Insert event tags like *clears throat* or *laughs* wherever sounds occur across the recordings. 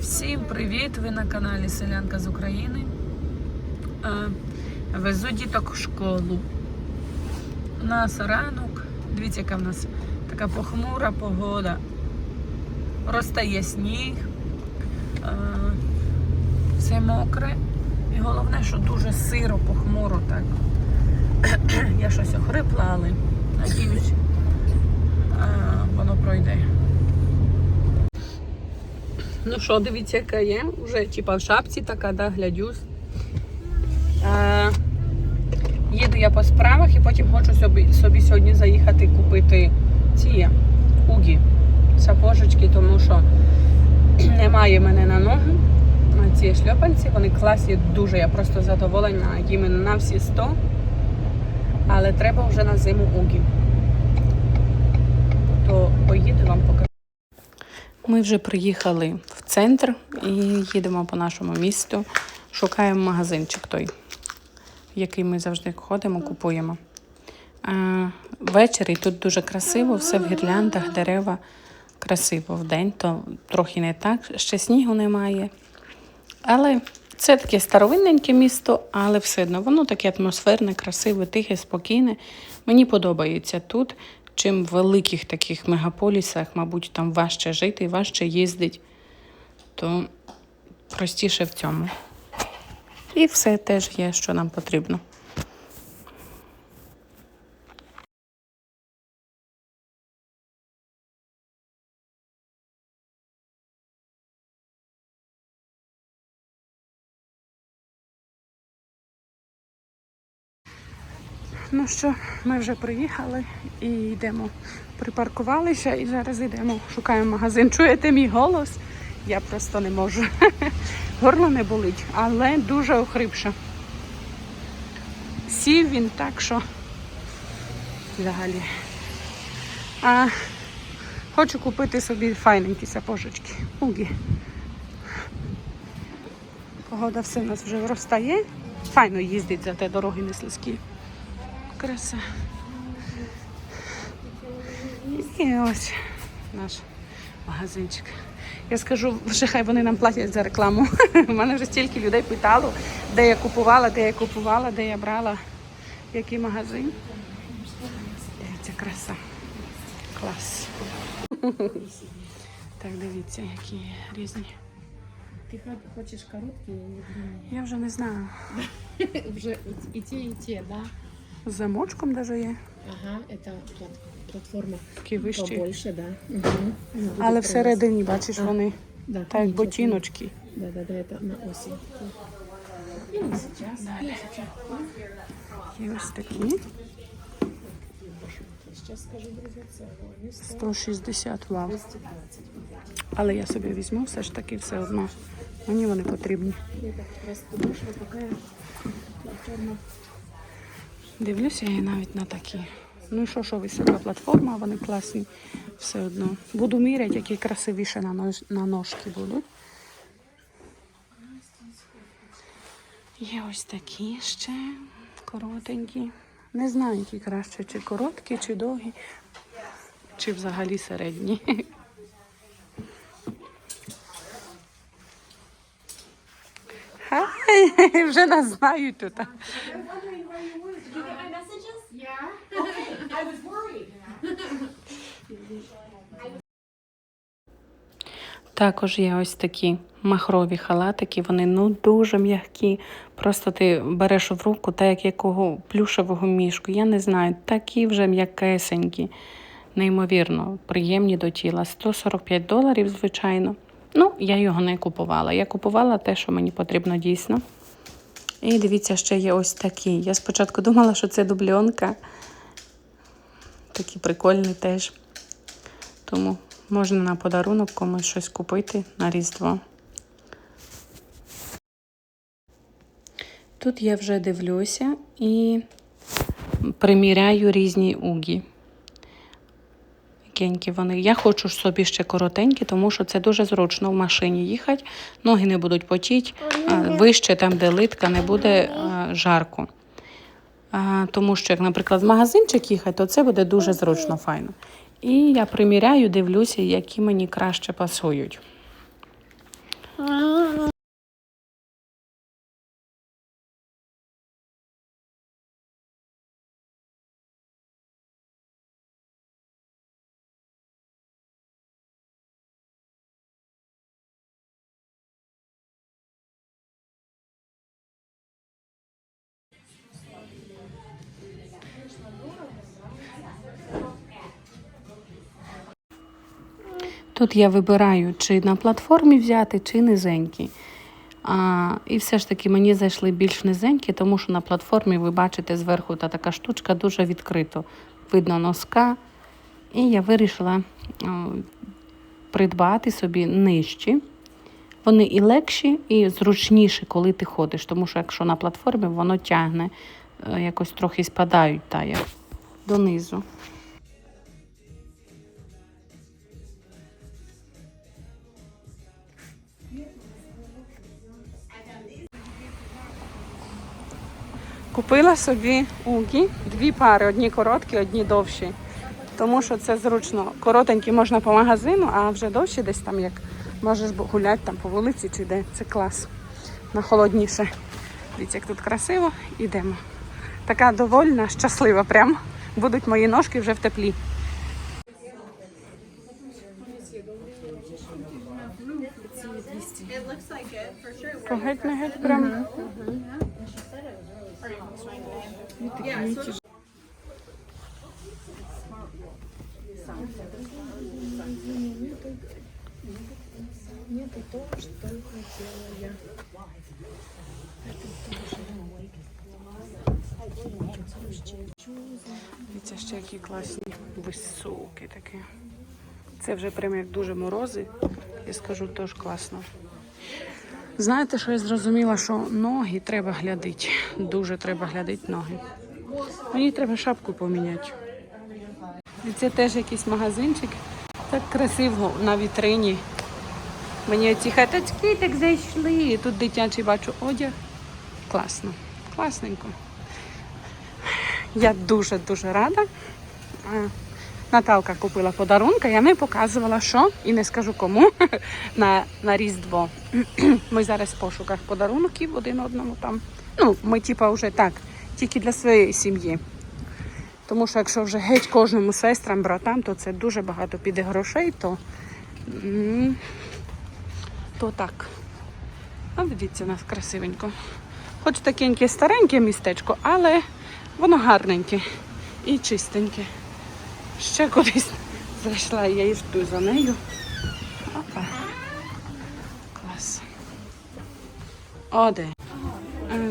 Всім привіт! Ви на каналі Селянка з України. Е, Везу діток в школу. У нас ранок. Дивіться, яка в нас така похмура погода. Розтає сніг, е, все мокре. І головне, що дуже сиро, похмуро так. *clears throat* Я щось охрипла, але надіюсь, е, воно пройде. Ну що, дивіться, яка є. Вже типа в шапці така, да, глядюсь. Е, їду я по справах і потім хочу собі, собі сьогодні заїхати купити ці угі, сапожечки, тому що *clears throat* немає мене на ногу. А Ці шльопанці, вони класні дуже. Я просто задоволена їми на всі 100. Але треба вже на зиму угі. То поїду вам покажу. Ми вже приїхали центр і їдемо по нашому місту. Шукаємо магазинчик той, в який ми завжди ходимо, купуємо. А, ввечері тут дуже красиво, все в гірляндах, дерева красиво в день, то трохи не так, ще снігу немає. Але це таке старовинненьке місто, але все одно воно таке атмосферне, красиве, тихе, спокійне. Мені подобається тут. Чим в великих таких мегаполісах, мабуть, там важче жити, важче їздить, то простіше в цьому. І все теж є, що нам потрібно. Ну що, ми вже приїхали і йдемо. Припаркувалися і зараз йдемо, шукаємо магазин. Чуєте мій голос? Я просто не можу. *laughs* Горло не болить, але дуже охрипше. Сів він так, що взагалі. А хочу купити собі файненькі сапожечки. Угі. Погода все у нас вже розтає. Файно їздить, зате дороги не слизькі. Краса. І ось наш магазинчик. Я скажу, вже хай вони нам платять за рекламу. *laughs* У мене вже стільки людей питало, де я купувала, де я купувала, де я брала, який магазин. Дивіться, краса. Клас. *laughs* Так, дивіться, які різні. Ты хо- хочешь короткие или длинные? Я вже не знаю. *laughs* Уже и те, и те, да? З замочком даже є. Ага, это плат- платформа Такі вищі. побольше, да. Ну, будет Але всередині, бачиш, вони. Да, так як ничего, ботиночки. Да, да, да, это на осень. И не сейчас, и не сейчас. І ось такі. Сейчас скажу, друзья, цену. Они стоят 160 вау. 220. Але я собі візьму все ж таки все одно. Мені вони потрібні. Платформа. Дивлюся я навіть на такі. Ну і що, що висока платформа, вони класні все одно. Буду міряти, які красивіше на, нож, на ножки будуть. Є ось такі ще коротенькі. Не знаю, які краще, чи короткі, чи довгі, чи взагалі середні. Хай, *laughs* вже нас знають тут. Також є ось такі махрові халатики, вони ну дуже м'які. Просто ти береш в руку, так як якого плюшевого мішку. Я не знаю, такі вже м'якесенькі, неймовірно, приємні до тіла. 145 доларів, звичайно. Ну, я його не купувала. Я купувала те, що мені потрібно дійсно. І дивіться, ще є ось такі. Я спочатку думала, що це дубльонка. Такі прикольні теж. Тому можна на подарунок комусь щось купити на Різдво. Тут я вже дивлюся і приміряю різні угі. Якенькі вони. Я хочу собі ще коротенькі, тому що це дуже зручно в машині їхати. Ноги не будуть потіти, вище там, де литка, не буде жарко. Тому що, як, наприклад, в магазинчик їхати, то це буде дуже зручно, файно. І я приміряю, дивлюся, які мені краще пасують. Тут я вибираю, чи на платформі взяти, чи низенькі. А, і все ж таки мені зайшли більш низенькі, тому що на платформі ви бачите зверху та така штучка дуже відкрито. Видно носка. І я вирішила придбати собі нижчі. Вони і легші, і зручніші, коли ти ходиш. Тому що якщо на платформі воно тягне, е, якось трохи спадають та як донизу. Купила собі угі, дві пари, одні короткі, одні довші. Тому що це зручно. Коротенькі можна по магазину, а вже довші десь там як можеш гуляти там по вулиці чи де. Це клас. На холодніше. Дивіться, як тут красиво, ідемо. Така довольна, щаслива прям. Будуть мої ножки вже в теплі. То геть не геть прям. Нету то, что хотела я. Дивіться, ще які класні високі такі. Це вже прям як дуже морози. Я скажу, теж класно. Знаєте, що я зрозуміла, що ноги треба глядити. Дуже треба глядити ноги. Мені треба шапку поміняти. І це теж якийсь магазинчик. Так красиво на вітрині. Мені ці хаточки так зайшли. Тут дитячий бачу одяг. Класно, класненько. Я дуже-дуже рада. Наталка купила подарунка, я не показувала, що і не скажу кому *laughs* на, на Різдво. *clears throat* Ми зараз в пошуках подарунків один одному там. Ну, ми типа вже так, тільки для своєї сім'ї. Тому що якщо вже геть кожному сестрам, братам, то це дуже багато піде грошей, то, то так. А дивіться, у нас красивенько. Хоч такеньке стареньке містечко, але воно гарненьке і чистеньке. Ще кудись зайшла, я і за нею. Опа. Клас. О, де. Е,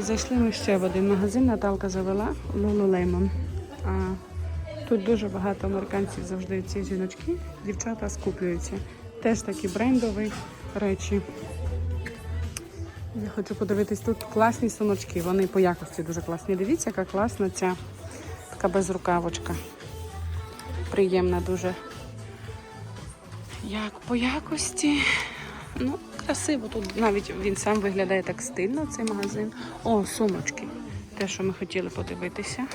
Зайшли ми ще в один магазин, Наталка завела Lululemon. А тут дуже багато американців завжди ці жіночки, дівчата скуплюються. Теж такі брендові речі. Я хочу подивитись, тут класні сумочки. Вони по якості дуже класні. Дивіться, яка класна ця така безрукавочка. Приємна дуже. Як по якості. Ну, красиво. Тут навіть він сам виглядає так стильно, цей магазин. О, сумочки. Те, що ми хотіли подивитися.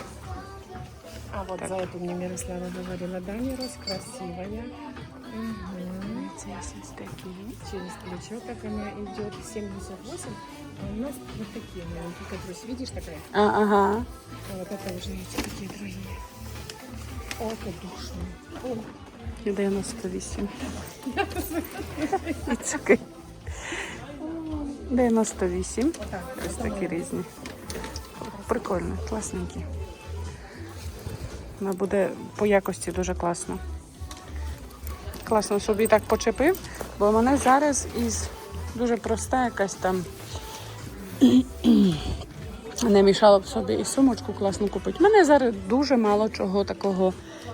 А вот за эту мне Мирослава говорила, да, Мирос, красивая. Мгм. Це ось такі. Через плечо так она идет 78, а у нас вот такие маленькие, Катрусь, видишь такая? А, ага. А вот это уже эти такие другие. О, это душно. О, І 98. It's okay. 98. так, Ось такі різні. Прикольно, класненькі. Вона буде по якості дуже класно. Класно, щоб і так почепив, бо мене зараз із дуже проста якась там *clears throat* не мішало б собі і сумочку класно купити. Мене зараз дуже мало чого такого.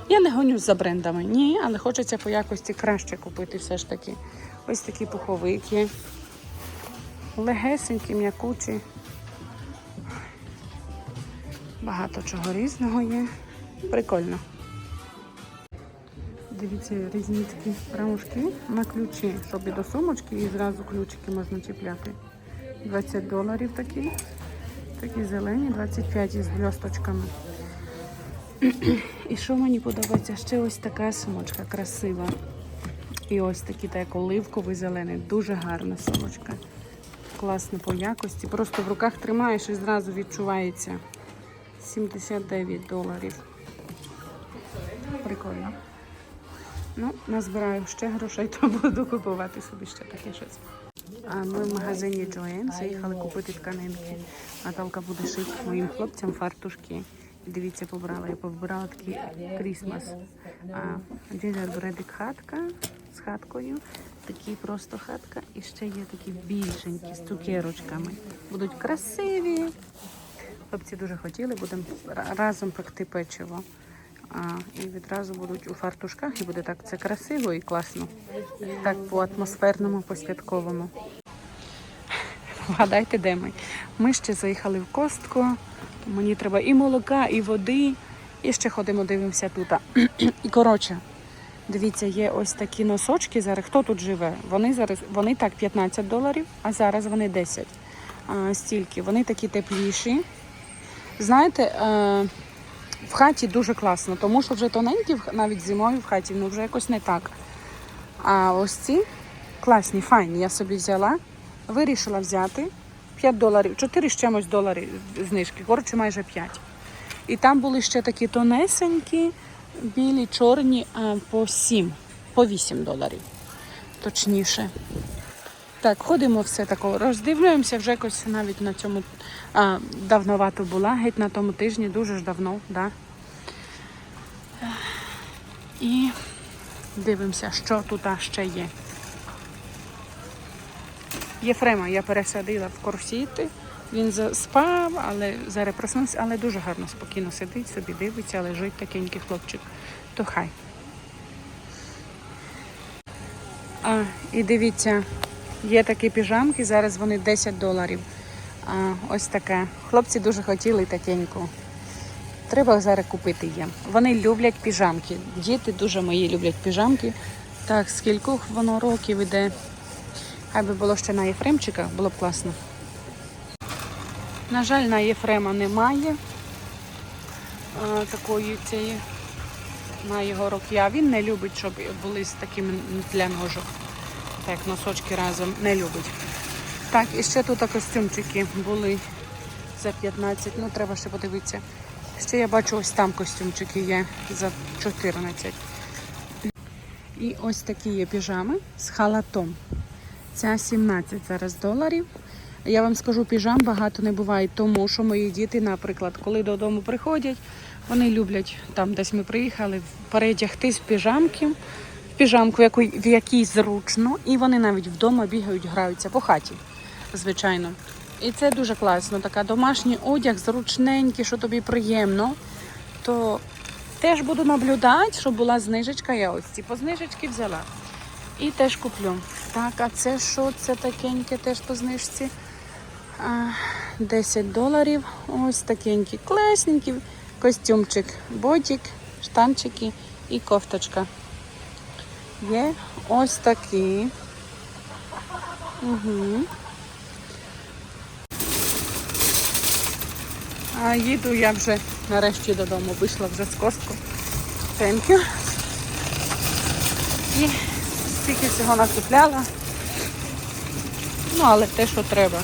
Я не гоню за брендами, ні, але хочеться по якості краще купити все ж таки. Ось такі пуховики. Легесенькі, м'якучі. Багато чого різного є. Прикольно. Дивіться, різні такі рамушки на ключі, щоб і до сумочки, і зразу ключики можна чіпляти. 20 доларів такі. Такі зелені, 25 із бльосточками. І що мені подобається? Ще ось така сумочка красива. І ось такі так як оливковий зелений. Дуже гарна сумочка. Класно по якості. Просто в руках тримаєш і зразу відчувається 79 доларів. Прикольно. Ну, назбираю ще грошей, *laughs* то буду купувати собі ще таке щось. А ми в магазині Joanne заїхали купити тканинки. Наталка буде шити моїм хлопцям фартушки. Дивіться, побрала. Я побрала такий крісмас. Джинджербредик хатка з хаткою. Такі просто хатка. І ще є такі більшенькі з цукерочками. Будуть красиві. Хлопці дуже хотіли, будемо разом пекти печиво. А, і відразу будуть у фартушках, і буде так це красиво і класно. Так по атмосферному, по святковому. Вгадайте, де ми? Ми ще заїхали в костку. Мені треба і молока, і води. І ще ходимо, дивимося тут. *clears throat* І коротше, дивіться, є ось такі носочки зараз. Хто тут живе? Вони зараз вони так 15 доларів, а зараз вони 10. А, стільки. Вони такі тепліші. Знаєте, е, в хаті дуже класно, тому що вже тоненькі навіть зимою в хаті, ну вже якось не так. А ось ці класні, файні. Я собі взяла, вирішила взяти 5 доларів, 4 з чимось доларів знижки, коротше майже 5. І там були ще такі тонесенькі, білі, чорні, по 7, по 8 доларів. Точніше. Так, ходимо все тако, роздивлюємося вже якось навіть на цьому а, давновато була, геть на тому тижні, дуже ж давно, да. І дивимося, що тут ще є. Єфрема я пересадила в корсіти. Він спав, але зараз проснувся, але дуже гарно спокійно сидить, собі дивиться, лежить такенький хлопчик. То хай. А, і дивіться, є такі піжамки, зараз вони 10 доларів. А, ось таке. Хлопці дуже хотіли такеньку. Треба зараз купити їм. Вони люблять піжамки. Діти дуже мої люблять піжамки. Так, скількох воно років іде. Хай би було ще на Єфремчика, було б класно. На жаль, на Єфрема немає а, такої цієї на його роки. Він не любить, щоб були з такими для ножок. Так, носочки разом не любить. Так, і ще тут костюмчики були за 15, ну треба ще подивитися. Ще я бачу, ось там костюмчики є за 14. І ось такі є піжами з халатом. Ця 17 зараз доларів. Я вам скажу, піжам багато не буває, тому що мої діти, наприклад, коли додому приходять, вони люблять там, десь ми приїхали, передягти з піжамки, в піжамку, в якій зручно, і вони навіть вдома бігають, граються по хаті, звичайно. І це дуже класно. Така домашній одяг, зручненький, що тобі приємно. То теж буду наблюдати, щоб була знижечка. Я ось ці по знижечки взяла. І теж куплю. Так, а це що? Це такеньке теж по знижці. А, 10 доларів. Ось такенький, класненький костюмчик, ботик, штанчики і кофточка. Є ось такі. Угу. А їду я вже нарешті додому. Вийшла вже з костку. Thank you. І стільки всього накупляла. Ну, але те, що треба.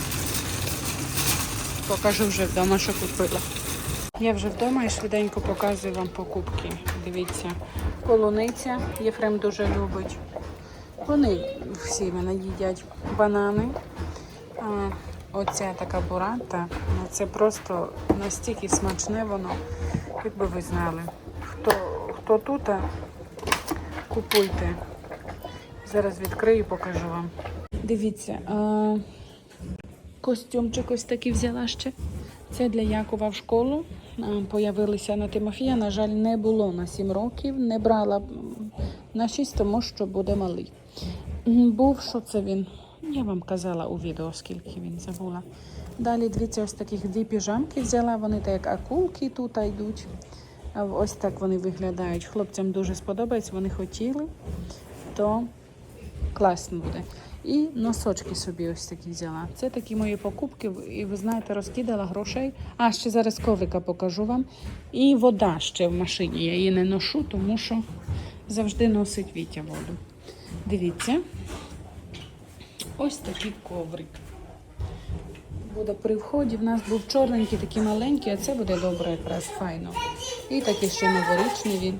Покажу вже вдома, що купила. Я вже вдома і швиденько показую вам покупки. Дивіться, полуниця. Єфрем дуже любить. Вони всі мене їдять банани. А, оця така бурата. Ну, це просто настільки смачне воно, якби ви знали. Хто, хто тут, купуйте. Зараз відкрию і покажу вам. Дивіться, а, костюмчик ось такий взяла ще. Це для Якова в школу. Появилися на Тимофія. На жаль, не було на 7 років. Не брала на 6, тому що буде малий. Був, що це він? Я вам казала у відео, скільки він забула. Далі дивіться, ось таких дві піжамки взяла. Вони так як акулки тут йдуть. Ось так вони виглядають. Хлопцям дуже сподобається, вони хотіли, то класно буде. І носочки собі ось такі взяла. Це такі мої покупки, і ви знаєте, розкидала грошей. А ще зараз коврика покажу вам. І вода ще в машині. Я її не ношу, тому що завжди носить Вітя воду. Дивіться. Ось такий коврик. Буде при вході. В нас був чорненький, такий маленький, а це буде добре, якраз файно. І такі ще новорічні він.